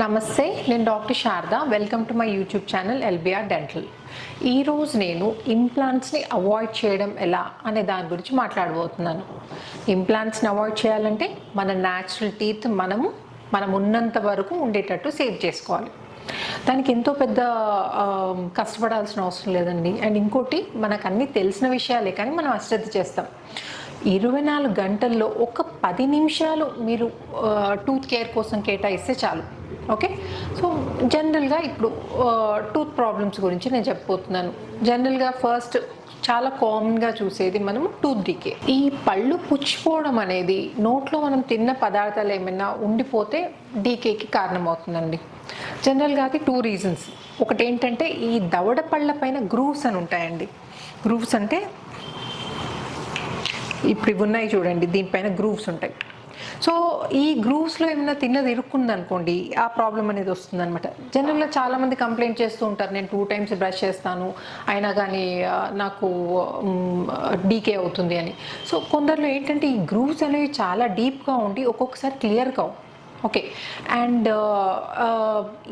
నమస్తే నేను doctor Sharada. Welcome to my YouTube channel LBR dental. ఈరోజు నేను ఇంప్లాంట్స్ని అవాయిడ్ చేయడం ఎలా అనే దాని గురించి మాట్లాడబోతున్నాను. ఇంప్లాంట్స్ని అవాయిడ్ చేయాలంటే మన న్యాచురల్ టీత్ మనము మనం ఉన్నంత వరకు ఉండేటట్టు సేవ్ చేసుకోవాలి. దానికి ఎంతో పెద్ద కష్టపడాల్సిన అవసరం లేదండి. అండ్ ఇంకోటి మనకు అన్నీ తెలిసిన విషయాలే కానీ మనం అశ్రద్ధ చేస్తాం. ఇరవై నాలుగు గంటల్లో ఒక పది నిమిషాలు మీరు టూత్ కేర్ కోసం కేటాయిస్తే చాలు. ఓకే? సో జనరల్గా ఇప్పుడు టూత్ ప్రాబ్లమ్స్ గురించి నేను చెప్పబోతున్నాను. జనరల్గా ఫస్ట్ చాలా కామన్గా చూసేది మనం టూత్ డీకే. ఈ పళ్ళు పుచ్చిపోవడం అనేది నోట్లో మనం తిన్న పదార్థాలు ఏమైనా ఉండిపోతే డీకేకి కారణమవుతుందండి. జనరల్గా అది టూ రీజన్స్. ఒకటి ఏంటంటే ఈ దవడ పళ్ళ పైన గ్రూవ్స్ అని ఉంటాయండి. గ్రూవ్స్ అంటే ఇప్పుడు ఇవి ఉన్నాయి చూడండి దీనిపైన గ్రూవ్స్ ఉంటాయి. సో ఈ గ్రూవ్స్లో ఏమైనా తిన్నది ఇరుక్కుంది అనుకోండి ఆ ప్రాబ్లం అనేది వస్తుంది అనమాట జనరల్గా చాలామంది కంప్లైంట్ చేస్తూ ఉంటారు నేను టూ టైమ్స్ బ్రష్ చేస్తాను అయినా కానీ నాకు డీకే అవుతుంది అని. సో కొందరిలో ఏంటంటే ఈ గ్రూవ్స్ అనేవి చాలా డీప్గా ఉండి ఒక్కొక్కసారి క్లియర్ కావు ఓకే. అండ్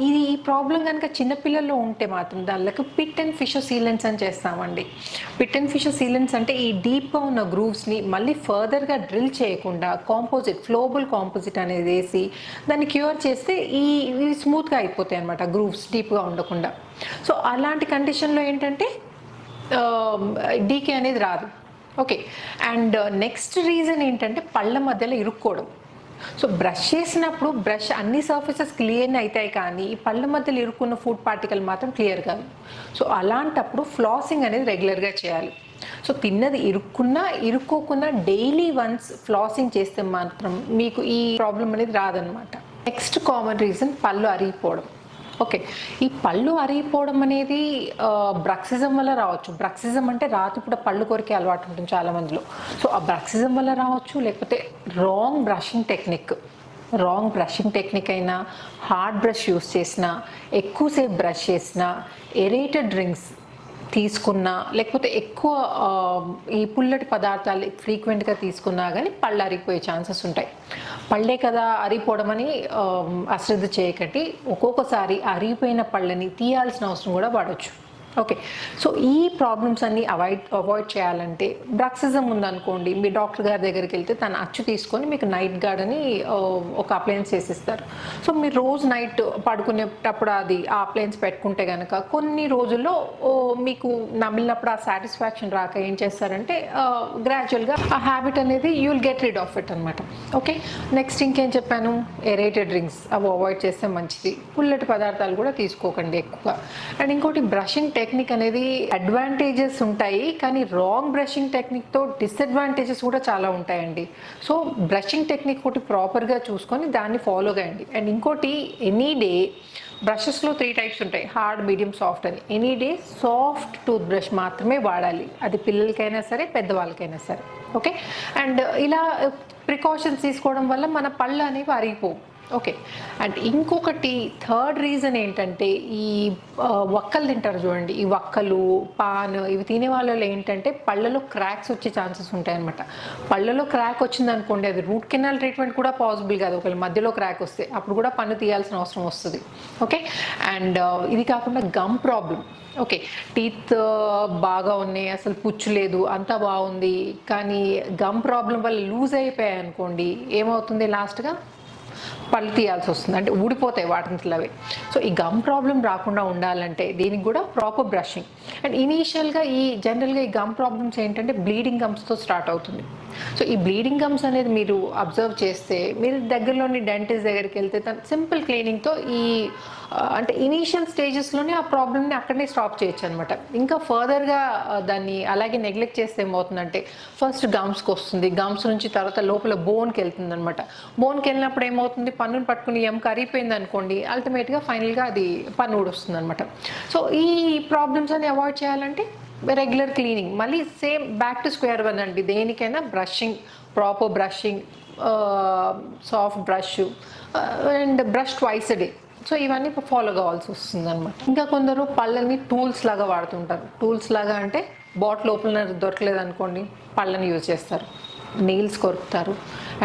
ఇది ఈ ప్రాబ్లం కనుక చిన్నపిల్లల్లో ఉంటే మాత్రం దానికి పిట్ అండ్ ఫిష్ సీలెన్స్ అని చేస్తామండి. పిట్ అండ్ ఫిష్ సీలెన్స్ అంటే ఈ డీప్గా ఉన్న గ్రూవ్స్ని మళ్ళీ ఫర్దర్గా డ్రిల్ చేయకుండా కాంపోజిట్ ఫ్లోబుల్ కాంపోజిట్ అనేది వేసి దాన్ని క్యూర్ చేస్తే ఈ ఇవి స్మూత్గా అయిపోతాయి అనమాట గ్రూవ్స్ డీప్గా ఉండకుండా. సో అలాంటి కండిషన్లో ఏంటంటే డీకే అనేది రాదు. ఓకే. అండ్ నెక్స్ట్ రీజన్ ఏంటంటే పళ్ళ మధ్యలో ఇరుక్కోవడం. సో బ్రష్ చేసినప్పుడు బ్రష్ అన్ని సర్ఫేసెస్ క్లియర్ అవుతాయి కానీ ఈ పళ్ళ మధ్యలో ఇరుక్కున్న ఫుడ్ పార్టికల్ మాత్రం క్లియర్ కాదు. సో అలాంటప్పుడు ఫ్లాసింగ్ అనేది రెగ్యులర్గా చేయాలి. సో తిన్నది ఇరుక్కున్నా ఇరుక్కోకున్నా డైలీ వన్స్ ఫ్లాసింగ్ చేస్తే మాత్రం మీకు ఈ ప్రాబ్లం అనేది రాదనమాట నెక్స్ట్ కామన్ రీజన్ పళ్ళు అరిగిపోవడం. ఓకే. ఈ పళ్ళు అరిగిపోవడం అనేది బ్రక్సిజం వల్ల రావచ్చు. బ్రక్సిజం అంటే రాత్రిపూట పళ్ళు కొరికే అలవాటు ఉంటుంది చాలా మందిలో. సో ఆ బ్రక్సిజం వల్ల రావచ్చు లేకపోతే wrong brushing technique wrong brushing technique అయినా హార్డ్ బ్రష్ యూస్ చేసినా ఎక్కువసేపు బ్రష్ చేసినా ఎరేటెడ్ డ్రింక్స్ తీసుకున్నా లేకపోతే ఎక్కువ ఈ పుల్లటి పదార్థాలు ఫ్రీక్వెంట్గా తీసుకున్నా కానీ పళ్ళు అరిగిపోయే ఛాన్సెస్ ఉంటాయి. పళ్ళే కదా అరిపోవడమని అశ్రద్ధ చేయకటి ఒక్కొక్కసారి అరిగిపోయిన పళ్ళని తీయాల్సిన అవసరం కూడా పడవచ్చు ఓకే సో ఈ ప్రాబ్లమ్స్ అన్ని అవాయిడ్ అవాయిడ్ చేయాలంటే బ్రక్సిజం ఉందనుకోండి మీ డాక్టర్ గారి దగ్గరికి వెళ్తే తను అచ్చు తీసుకొని మీకు నైట్ గార్డ్ అని ఒక అప్లయన్స్ చేసిస్తారు. సో మీరు రోజు నైట్ పడుకునేటప్పుడు అది ఆ అప్లయన్స్ పెట్టుకుంటే కనుక కొన్ని రోజుల్లో మీకు నమిలినప్పుడు ఆ సాటిస్ఫాక్షన్ రాక ఏం చేస్తారంటే గ్రాడ్యువల్గా ఆ హ్యాబిట్ అనేది you will get rid of it అనమాట ఓకే నెక్స్ట్ ఇంకేం చెప్పాను? ఎరేటెడ్ డ్రింక్స్ అవి అవాయిడ్ చేస్తే మంచిది. పుల్లటి పదార్థాలు కూడా తీసుకోకండి ఎక్కువగా. అండ్ ఇంకోటి బ్రషింగ్ టెక్నిక్ అనేది అడ్వాంటేజెస్ ఉంటాయి కానీ రాంగ్ బ్రషింగ్ టెక్నిక్తో డిసడ్వాంటేజెస్ కూడా చాలా ఉంటాయండి. సో బ్రషింగ్ టెక్నిక్ ఒకటి ప్రాపర్గా చూసుకొని దాన్ని ఫాలో కాయండి అండ్ ఇంకోటి ఎనీ డే బ్రషెస్లో త్రీ టైప్స్ ఉంటాయి హార్డ్ మీడియం సాఫ్ట్ అని. Any day soft tooth brush మాత్రమే వాడాలి. అది పిల్లలకైనా సరే పెద్దవాళ్ళకైనా సరే. ఓకే అండ్ ఇలా ప్రికాషన్స్ తీసుకోవడం వల్ల మన పళ్ళు అనేవి అరిగిపోవు. ఓకే అండ్ ఇంకొకటి థర్డ్ రీజన్ ఏంటంటే ఈ వక్కలు తింటారు చూడండి. ఈ వక్కలు పాన్ ఇవి తినే వాళ్ళలో ఏంటంటే పళ్ళలో క్రాక్స్ వచ్చే ఛాన్సెస్ ఉంటాయన్నమాట. పళ్ళలో క్రాక్ వచ్చింది అనుకోండి అది రూట్ కెనాల్ ట్రీట్మెంట్ కూడా పాసిబుల్ కాదు. ఒకవేళ మధ్యలో క్రాక్ వస్తే అప్పుడు కూడా పన్ను తీయాల్సిన అవసరం వస్తుంది. ఓకే అండ్ ఇది కాకుండా గమ్ ప్రాబ్లం ఓకే టీత్ బాగా ఉన్నాయి అసలు పుచ్చు లేదు అంతా బాగుంది. కానీ గమ్ ప్రాబ్లం వల్ల లూజ్ అయిపోయాయి అనుకోండి ఏమవుతుంది లాస్ట్గా పళ్ళు తీయాల్సి వస్తుంది అంటే ఊడిపోతాయి వాటిని సో ఈ గమ్ ప్రాబ్లం రాకుండా ఉండాలంటే దీనికి కూడా ప్రాపర్ బ్రషింగ్ అండ్ ఇనీషియల్గా ఈ జనరల్గా ఈ గమ్ ప్రాబ్లమ్స్ ఏంటంటే బ్లీడింగ్ గమ్స్తో స్టార్ట్ అవుతుంది. సో ఈ బ్లీడింగ్ గమ్స్ అనేది మీరు అబ్జర్వ్ చేస్తే మీరు దగ్గరలోని డెంటిస్ట్ దగ్గరికి వెళ్తే తను సింపుల్ క్లీనింగ్తో ఈ అంటే ఇనీషియల్ స్టేజెస్లోనే ఆ ప్రాబ్లమ్ని అక్కడనే స్టాప్ చేయొచ్చు అనమాట ఇంకా ఫర్దర్గా దాన్ని అలాగే నెగ్లెక్ట్ చేస్తే ఏమవుతుందంటే ఫస్ట్ గమ్స్కి వస్తుంది గమ్స్ నుంచి తర్వాత లోపల బోన్కి వెళ్తుంది అనమాట బోన్కి వెళ్ళినప్పుడు ఏమవుతుంది? పన్నుని పట్టుకుని ఎం కరిగిపోయింది అనుకోండి అల్టిమేట్గా ఫైనల్గా అది పన్ను ఊడొస్తుంది అనమాట సో ఈ ప్రాబ్లమ్స్ అని అవాయిడ్ చేయాలంటే రెగ్యులర్ క్లీనింగ్ మళ్ళీ same back to square one అండి. దేనికైనా brushing proper brushing soft brush and brush twice day so ఇవన్నీ ఫాలో కావాల్సి వస్తుంది అనమాట ఇంకా కొందరు పళ్ళని టూల్స్ లాగా వాడుతుంటారు. టూల్స్ లాగా అంటే బాటిల్ ఓపెనర్ దొరకలేదు అనుకోండి పళ్ళని యూజ్ చేస్తారు. నెయిల్స్ కొరుకుతారు.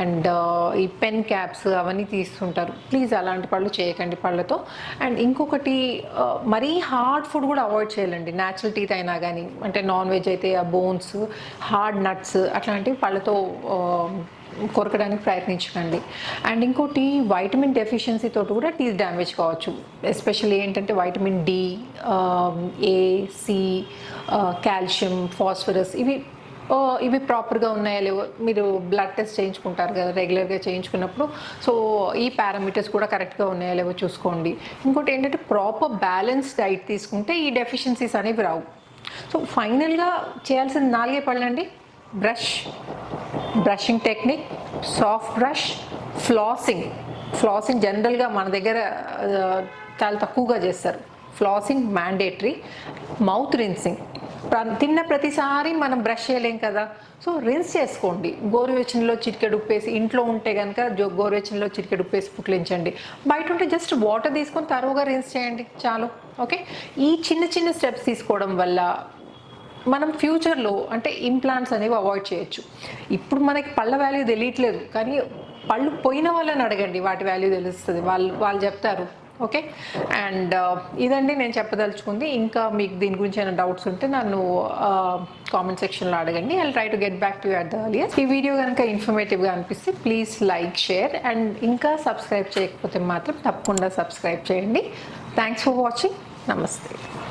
అండ్ uh, ఈ పెన్ క్యాప్స్ అవన్నీ తీస్తుంటారు. ప్లీజ్ అలాంటి పళ్ళు చేయకండి పళ్ళతో. అండ్ ఇంకొకటి uh, మరీ హార్డ్ ఫుడ్ కూడా అవాయిడ్ చేయాలండి. న్యాచురల్ టీత్ అయినా కానీ అంటే నాన్ వెజ్ అయితే ఆ బోన్స్ హార్డ్ నట్స్ అట్లాంటివి పళ్ళతో uh, కొరకడానికి ప్రయత్నించకండి. అండ్ ఇంకోటి వైటమిన్ డెఫిషియన్సీ తోటి కూడా టీత్ డ్యామేజ్ కావచ్చు. ఎస్పెషల్లీ ఏంటంటే vitamin D A C calcium phosphorus ఇవి ఓ ఇవి ప్రాపర్గా ఉన్నాయా లేవో? మీరు బ్లడ్ టెస్ట్ చేయించుకుంటారు కదా రెగ్యులర్గా చేయించుకున్నప్పుడు. సో ఈ పారామీటర్స్ కూడా కరెక్ట్గా ఉన్నాయా లేవో చూసుకోండి. ఇంకోటి ఏంటంటే ప్రాపర్ బ్యాలెన్స్ డైట్ తీసుకుంటే ఈ డెఫిషియన్సీస్ అనేవి రావు. సో ఫైనల్గా చేయాల్సిన నాలుగే పళ్ళండి. Brush brushing technique soft brush flossing flossing జనరల్గా మన దగ్గర చాలా తక్కువగా చేస్తారు. ఫ్లాసింగ్ మ్యాండేటరీ మౌత్ రిన్సింగ్ తిన్న ప్రతిసారి మనం బ్రష్ చేయలేం కదా. సో రిన్స్ చేసుకోండి. గోరువెచ్చనిలో చిటికెడు ఉప్పేసి ఇంట్లో ఉంటే కనుక గోరువెచ్చనిలో చిటికెడు ఉప్పేసి పుట్లించండి బయట ఉంటే జస్ట్ వాటర్ తీసుకొని తరువుగా రిన్స్ చేయండి. చాలు. ఓకే? ఈ చిన్న చిన్న స్టెప్స్ తీసుకోవడం వల్ల మనం ఫ్యూచర్లో అంటే ఇంప్లాంట్స్ అనేవి అవాయిడ్ చేయొచ్చు. ఇప్పుడు మనకి పళ్ళ వాల్యూ తెలియట్లేదు. కానీ పళ్ళు పోయిన వాళ్ళని అడగండి. వాటి వాల్యూ తెలుస్తుంది. వాళ్ళు వాళ్ళు చెప్తారు. ఓకే? అండ్ ఇదండి నేను చెప్పదలుచుకుంది. ఇంకా మీకు దీని గురించి ఏమైనా డౌట్స్ ఉంటే నన్ను కామెంట్ సెక్షన్లో అడగండి. I try to get back to at the ఈ వీడియో కనుక ఇన్ఫర్మేటివ్గా అనిపిస్తే ప్లీజ్ లైక్ షేర్ అండ్ ఇంకా సబ్స్క్రైబ్ చేయకపోతే మాత్రం తప్పకుండా సబ్స్క్రైబ్ చేయండి. థ్యాంక్స్ ఫర్ వాచింగ్ నమస్తే